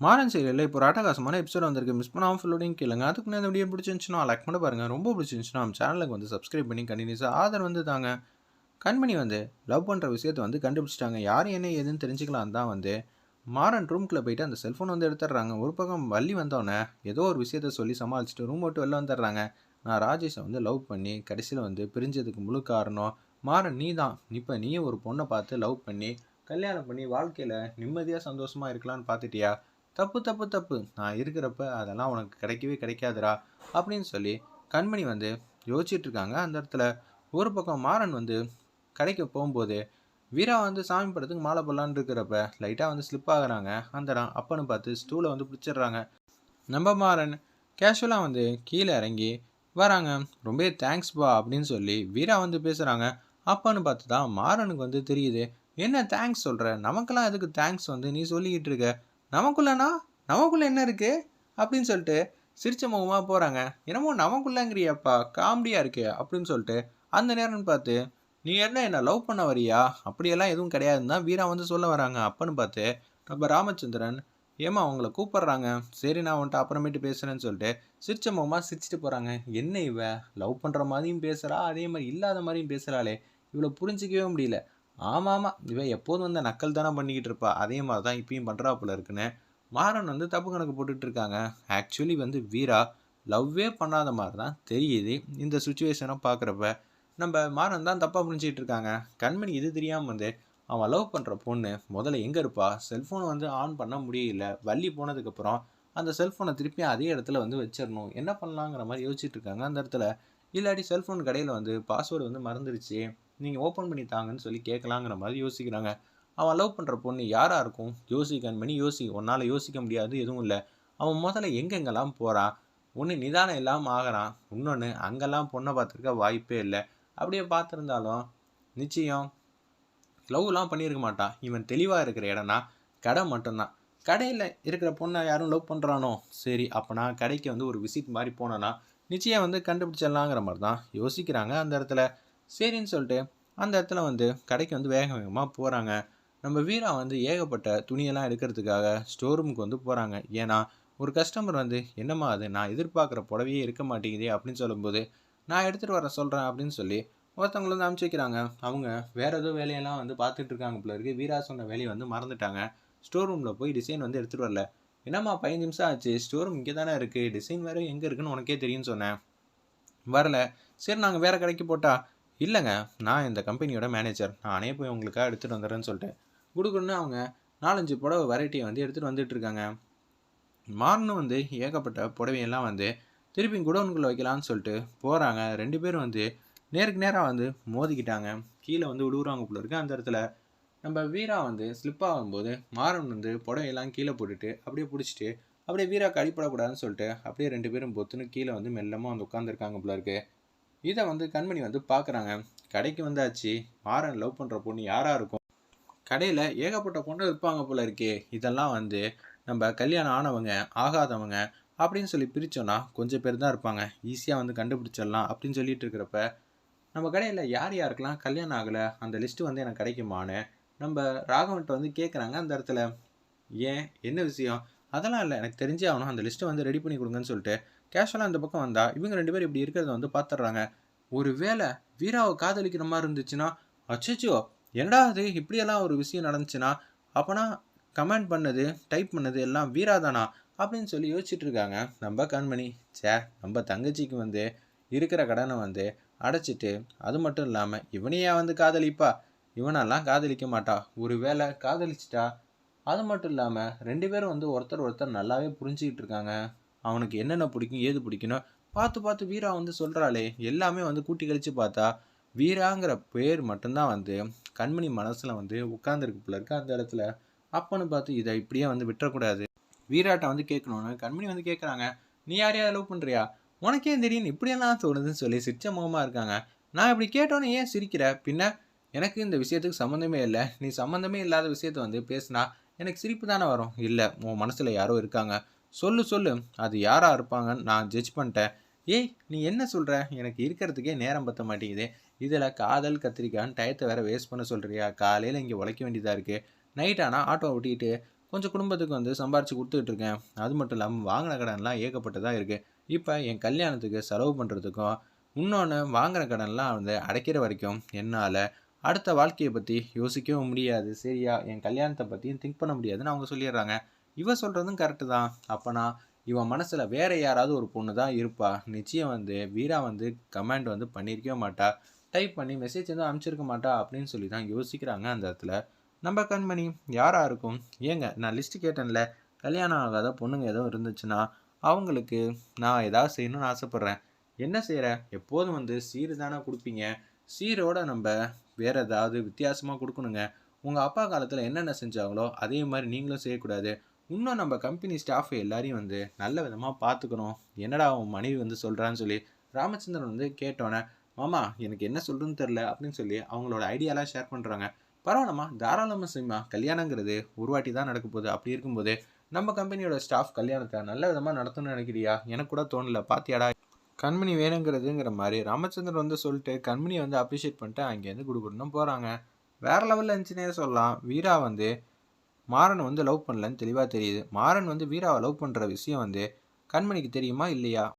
மாறன் சீரியலில் இப்போ ஒரு அட்டகாசமான எபிசோட் வந்திருக்கு. மிஸ் பண்ணாமல் ஃபுல்லோடையும் கேளுங்க. அதுக்கு முன்னாடி இந்த வீடியோ பிடிச்சிருந்துச்சுன்னா லைக் பண்ண பாருங்கள் ரொம்ப பிடிச்சிருந்துச்சுன்னா நம்ம சேனலுக்கு வந்து சப்ஸ்கிரைப் பண்ணி கண்டினியூஸாக ஆதார் வந்து தாங்க. கண்மணி வந்து லவ் பண்ணுற விஷயத்தை வந்து கண்டுபிடிச்சிட்டாங்க. யார் என்ன ஏதுன்னு தெரிஞ்சுக்கலாம் தான் வந்து மாறன் ரூம்குள்ளே போயிட்டு அந்த செல்ஃபோன் வந்து எடுத்துடுறாங்க. ஒரு பக்கம் வள்ளி வந்தோடனே ஏதோ ஒரு விஷயத்த சொல்லி சமாளிச்சுட்டு ரூம் விட்டு வெளில வந்துடுறாங்க. நான் ராஜேஷை வந்து லவ் பண்ணி கடைசியில் வந்து பிரிஞ்சதுக்கு முழு காரணம் மாறன் நீ தான் இப்போ நீயும் ஒரு பொண்ணை பார்த்து லவ் பண்ணி கல்யாணம் பண்ணி வாழ்க்கையில் நிம்மதியாக சந்தோஷமாக இருக்கலாம்னு பார்த்துட்டியா? தப்பு தப்பு தப்பு. நான் இருக்கிறப்ப அதெல்லாம் உனக்கு கிடைக்கவே கிடைக்காதுடா அப்படின்னு சொல்லி கண்மணி வந்து யோசிச்சுட்டு இருக்காங்க. அந்த இடத்துல ஒரு பக்கம் மாறன் வந்து கடைக்கு போகும்போது வீரா வந்து சாமி படத்துக்கு மாலை போடலான்னு இருக்கிறப்ப லைட்டாக வந்து ஸ்லிப் ஆகுறாங்க. அந்த இடம் அப்பன்னு பார்த்து ஸ்டூலை வந்து பிடிச்சிடுறாங்க. நம்ம மாறன் கேஷுவலாக வந்து கீழே இறங்கி வராங்க ரொம்ப தேங்க்ஸ் பா அப்படின்னு சொல்லி வீரா வந்து பேசுகிறாங்க அப்பன்னு பார்த்து தான் மாறனுக்கு வந்து தெரியுது. என்ன தேங்க்ஸ் சொல்கிற நமக்கெல்லாம் எதுக்கு தேங்க்ஸ் வந்து நீ சொல்லிக்கிட்டு இருக்க? நமக்குள்ளனா? நமக்குள்ளே என்ன இருக்குது அப்படின்னு சொல்லிட்டு சிரிச்ச முகமாக போகிறாங்க என்னமோ நமக்குள்ளங்கிறியாப்பா காமெடியாக இருக்கே அப்படின்னு சொல்லிட்டு அந்த நேரம்னு பார்த்து நீ என்ன என்ன லவ் பண்ண வரியா? அப்படியெல்லாம் எதுவும் கிடையாதுன்னு தான் வீரா வந்து சொல்ல வராங்க. அப்பன்னு பார்த்து நம்ம ராமச்சந்திரன் ஏமா அவங்கள கூப்பிட்றாங்க? சரி நான் வந்துட்டு அப்புறமேட்டு பேசுகிறேன்னு சொல்லிட்டு சிரிச்ச முகமாக சிரிச்சிட்டு போகிறாங்க என்ன இவ? லவ் பண்ணுற மாதிரியும் பேசுகிறா அதே மாதிரி இல்லாத மாதிரியும் பேசுகிறாளே இவ்வளோ புரிஞ்சிக்கவே முடியல. ஆமாம் ஆமாம் இவன் எப்போதும் வந்து நக்கல் தானே பண்ணிக்கிட்டு இருப்பா. அதே மாதிரி தான் இப்பயும் பண்ணுறாப்புல இருக்குன்னு மாறன் வந்து தப்பு கணக்கு போட்டுட்டு இருக்காங்க. ஆக்சுவலி வந்து வீரா லவ்வே பண்ணாத மாதிரி தான் தெரியுது இந்த சுச்சுவேஷனை பார்க்குறப்ப நம்ம மாறன் தான் தப்பாக புரிஞ்சிக்கிட்டு இருக்காங்க. கண்மணி இது தெரியாமல் வந்து அவன் லவ் பண்ணுற பொண்ணு முதல்ல எங்கே இருப்பா? செல்ஃபோனை வந்து ஆன் பண்ண முடியல. வள்ளி போனதுக்கப்புறம் அந்த செல்ஃபோனை திருப்பி அதே இடத்துல வந்து வச்சிடணும். என்ன பண்ணலாங்கிற மாதிரி யோசிச்சுட்டு இருக்காங்க அந்த இடத்துல. இல்லாட்டி செல்ஃபோன் கடையில் வந்து பாஸ்வேர்டு வந்து மறந்துடுச்சு நீங்கள் ஓப்பன் பண்ணி தாங்கன்னு சொல்லி கேட்கலாங்கிற மாதிரி யோசிக்கிறாங்க. அவன் லவ் பண்ணுற பொண்ணு யாராக இருக்கும்? யோசி பண்ணி யோசி உன்னால் யோசிக்க முடியாது எதுவும் இல்லை. அவன் முதல்ல எங்கெங்கெல்லாம் போகிறான் ஒன்று நிதானம் இல்லாமல் ஆகிறான். இன்னொன்று அங்கெல்லாம் பொண்ணை பார்த்துருக்க வாய்ப்பே இல்லை. அப்படியே பார்த்துருந்தாலும் நிச்சயம் லவ்லாம் பண்ணியிருக்க மாட்டான். இவன் தெளிவாக இருக்கிற இடம்னா கடை மட்டும்தான். கடையில் இருக்கிற பொண்ணை யாரும் லவ் பண்ணுறானோ சரி அப்போ நான் கடைக்கு வந்து ஒரு விசிட் மாதிரி போனேன்னா நிச்சயம் வந்து கண்டுபிடிச்சிடலாங்கிற மாதிரி தான் யோசிக்கிறாங்க அந்த இடத்துல. சரின்னு சொல்லிட்டு அந்த இடத்துல வந்து கடைக்கு வந்து வேக வேகமாக போகிறாங்க நம்ம வீரா வந்து ஏகப்பட்ட துணியெல்லாம் எடுக்கிறதுக்காக ஸ்டோர் ரூமுக்கு வந்து போகிறாங்க ஏன்னா ஒரு கஸ்டமர் வந்து என்னம்மா அது? நான் எதிர்பார்க்குற புடவையே இருக்க மாட்டேங்குதே அப்படின்னு சொல்லும்போது நான் எடுத்துகிட்டு வர சொல்கிறேன் அப்படின்னு சொல்லி ஒருத்தவங்களை வந்து அனுப்பிச்சி வைக்கிறாங்க. அவங்க வேறு ஏதோ வேலையெல்லாம் வந்து பார்த்துட்டு இருக்காங்க போல இருக்கு. வீரா சொன்ன வேலையை வந்து மறந்துட்டாங்க. ஸ்டோர் ரூமில் போய் டிசைன் வந்து எடுத்துகிட்டு வரல. என்னம்மா பதினஞ்சு நிமிஷம் ஆச்சு. ஸ்டோர் ரூம் இங்கே தானே இருக்குது டிசைன் வேறு எங்கே இருக்குன்னு உனக்கே தெரியும்னு சொன்னேன். வரல. சரி நாங்கள் வேறு கடைக்கு போட்டால் இல்லைங்க நான் இந்த கம்பெனியோட மேனேஜர் நானே போய் உங்களுக்காக எடுத்துகிட்டு வந்துடுறேன்னு சொல்லிட்டு குடுக்குன்னு அவங்க நாலஞ்சு புடவை வெரைட்டியை வந்து எடுத்துகிட்டு வந்துட்டுருக்காங்க மார்னு வந்து ஏகப்பட்ட புடவையெல்லாம் வந்து திருப்பி குடோனுக்குள்ளே வைக்கலான்னு சொல்லிட்டு போகிறாங்க ரெண்டு பேரும் வந்து நேருக்கு நேராக வந்து மோதிக்கிட்டாங்க. கீழே வந்து விழுவுறாங்க போல இருக்கு அந்த இடத்துல. நம்ம வீரா வந்து ஸ்லிப் ஆகும்போது மாறன் வந்து புடவையெல்லாம் கீழே போட்டுட்டு அப்படியே பிடிச்சிட்டு அப்படியே வீராக்கு அடிப்படக்கூடாதுன்னு சொல்லிட்டு அப்படியே ரெண்டு பேரும் பொத்துன்னு கீழே வந்து மெல்லமாக வந்து உட்காந்துருக்காங்க போல இருக்குது இதை வந்து கண்மணி வந்து பார்க்குறாங்க. கடைக்கு வந்தாச்சு. மாறன் லவ் பண்ணுற பொண்ணு யாராக இருக்கும்? கடையில் ஏகப்பட்ட பொண்ணு இருப்பாங்க போல இருக்கே. இதெல்லாம் வந்து நம்ம கல்யாணம் ஆனவங்க ஆகாதவங்க அப்படின்னு சொல்லி பிரித்தோன்னா கொஞ்சம் பேர் தான் இருப்பாங்க. ஈஸியாக வந்து கண்டுபிடிச்சிடலாம் அப்படின்னு சொல்லிட்டு இருக்கிறப்ப நம்ம கடையில் யார் யாருக்கெல்லாம் கல்யாணம் ஆகலை? அந்த லிஸ்ட்டு வந்து எனக்கு கிடைக்குமான்னு நம்ம ராகவன்ட்ட வந்து கேட்குறாங்க அந்த இடத்துல. ஏன்? என்ன விஷயம்? அதெல்லாம் இல்லை. எனக்கு தெரிஞ்சே ஆகணும். அந்த லிஸ்ட்டை வந்து ரெடி பண்ணி கொடுங்கன்னு சொல்லிட்டு கேஷுவலாக இந்த பக்கம் வந்தால் இவங்க ரெண்டு பேரும் இப்படி இருக்கிறத வந்து பார்த்துட்றாங்க ஒரு வேளை வீராவை காதலிக்கிற மாதிரி இருந்துச்சுன்னா அச்சோ என்னடா அது இப்படியெல்லாம் ஒரு விஷயம் நடந்துச்சுன்னா அப்போனா கமெண்ட் பண்ணது டைப் பண்ணது எல்லாம் வீரா தானா? அப்படின்னு சொல்லி யோசிச்சுட்டு இருக்காங்க நம்ம கண்மணி சே நம்ம தங்கச்சிக்கு வந்து இருக்கிற கடனை வந்து அடைச்சிட்டு அது மட்டும் இல்லாமல் இவனையா வந்து காதலிப்பா? இவனெல்லாம் காதலிக்க மாட்டா. ஒரு வேளை காதலிச்சிட்டா அது மட்டும் இல்லாமல் ரெண்டு பேரும் வந்து ஒருத்தர் ஒருத்தர் நல்லாவே புரிஞ்சுக்கிட்டு இருக்காங்க அவனுக்கு என்னென்ன பிடிக்கும் ஏது பிடிக்கணும் பார்த்து பார்த்து வீரா வந்து சொல்கிறாளே எல்லாமே வந்து கூட்டி கழித்து பார்த்தா வீராங்கிற பேர் மட்டும்தான் வந்து கண்மணி மனசில் வந்து உட்காந்துருக்கு போல இருக்கு. அந்த இடத்துல அப்பன்னு பார்த்து இதை இப்படியே வந்து விட்டுறக்கூடாது. வீராட்டை வந்து கேட்கணும்னு கண்மணி வந்து கேட்குறாங்க நீ யாரையா லவ் பண்ணுறியா உனக்கே திடீர்னு இப்படியெல்லாம் தோணுதுன்னு சொல்லி சிரிச்ச முகமாக இருக்காங்க. நான் இப்படி கேட்டோன்னே ஏன் சிரிக்கிற? பின்ன எனக்கு இந்த விஷயத்துக்கு சம்மந்தமே இல்லை. நீ சம்மந்தமே இல்லாத விஷயத்த வந்து பேசினா எனக்கு சிரிப்பு தானே வரும். இல்லை உன் மனசில் யாரோ இருக்காங்க. சொல்லு சொல்லு. அது யாராக இருப்பாங்கன்னு நான் ஜட்ஜ் பண்ணிட்டேன். ஏய் நீ என்ன சொல்கிற எனக்கு இருக்கிறதுக்கே நேரம் பற்ற மாட்டேங்குது. இதில் காதல் கத்திரிக்கான்னு டயத்தை வேறு வேஸ்ட் பண்ண சொல்கிறியா காலையில் இங்கே உழைக்க வேண்டியதாக இருக்குது நைட் ஆனால் ஆட்டோ ஓட்டிக்கிட்டு கொஞ்சம் குடும்பத்துக்கு வந்து சம்பாரித்து கொடுத்துட்டு இருக்கேன். அது மட்டும் இல்லாமல் வாங்கின கடன்லாம் ஏகப்பட்டதாக இருக்குது இப்போ என் கல்யாணத்துக்கு செலவு பண்ணுறதுக்கும் இன்னொன்று வாங்குகிற கடன்லாம் வந்து அடைக்கிற வரைக்கும் என்னால் அடுத்த வாழ்க்கையை பற்றி யோசிக்கவும் முடியாது. சரியா? என் கல்யாணத்தை பற்றியும் திங்க் பண்ண முடியாதுன்னு அவங்க சொல்லிடுறாங்க. இவ சொல்கிறதும் கரெக்டு தான். அப்போனா இவன் மனசில் வேறு யாராவது ஒரு பொண்ணு தான் இருப்பா. நிச்சயம் வந்து வீரா வந்து கமெண்ட் வந்து பண்ணியிருக்கவே மாட்டா. டைப் பண்ணி மெசேஜ் வந்து அனுப்பிச்சிருக்க மாட்டா அப்படின்னு சொல்லி தான் யோசிக்கிறாங்க அந்த இடத்துல. நம்ம கண்மணி யாராக இருக்கும்? ஏங்க நான் லிஸ்ட்டு கேட்டேன்ல. கல்யாணம் ஆகாத பொண்ணுங்க எதுவும் இருந்துச்சுன்னா அவங்களுக்கு நான் ஏதாவது செய்யணும்னு ஆசைப்பட்றேன். என்ன செய்கிற எப்போதும் வந்து சீர் தானே கொடுப்பீங்க. சீரோட நம்ம வேறு ஏதாவது வித்தியாசமாக கொடுக்கணுங்க. உங்கள் அப்பா காலத்தில் என்னென்ன செஞ்சாங்களோ அதே மாதிரி நீங்களும் செய்யக்கூடாது. இன்னும் நம்ம கம்பெனி ஸ்டாஃப் எல்லாரையும் வந்து நல்ல விதமாக பார்த்துக்கணும் என்னடா உன் மனைவி வந்து சொல்கிறான்னு சொல்லி ராமச்சந்திரன் வந்து கேட்டோன்னே மாமா எனக்கு என்ன சொல்கிறதுன்னு தெரில அப்படின்னு சொல்லி அவங்களோட ஐடியாலாம் ஷேர் பண்ணுறாங்க பரவாயில்லம்மா தாராளமாக செய்யுமா கல்யாணங்கிறது ஒரு வாட்டி தான் நடக்க போகுது. அப்படி இருக்கும்போது நம்ம கம்பெனியோட ஸ்டாஃப் கல்யாணத்தை நல்ல விதமாக நடத்தணும்னு நினைக்கிறியா? எனக்கு கூட தோணல பாத்தியாடா. கண்மணி வேணுங்கிறதுங்கிற மாதிரி ராமச்சந்திரன் வந்து சொல்லிட்டு கண்மணியை வந்து அப்ரிஷியேட் பண்ணிட்டு அங்கேருந்து குடுகுடுன்னு போகிறாங்க வேறு லெவலில் இருந்துச்சுன்னே சொல்லலாம். வீரா வந்து மாறன் வந்து லவ் பண்ணலன்னு தெளிவாக தெரியுது. மாறன் வந்து வீராவை லவ் பண்ணுற விஷயம் வந்து கண்மணிக்கு தெரியுமா? இல்லையா?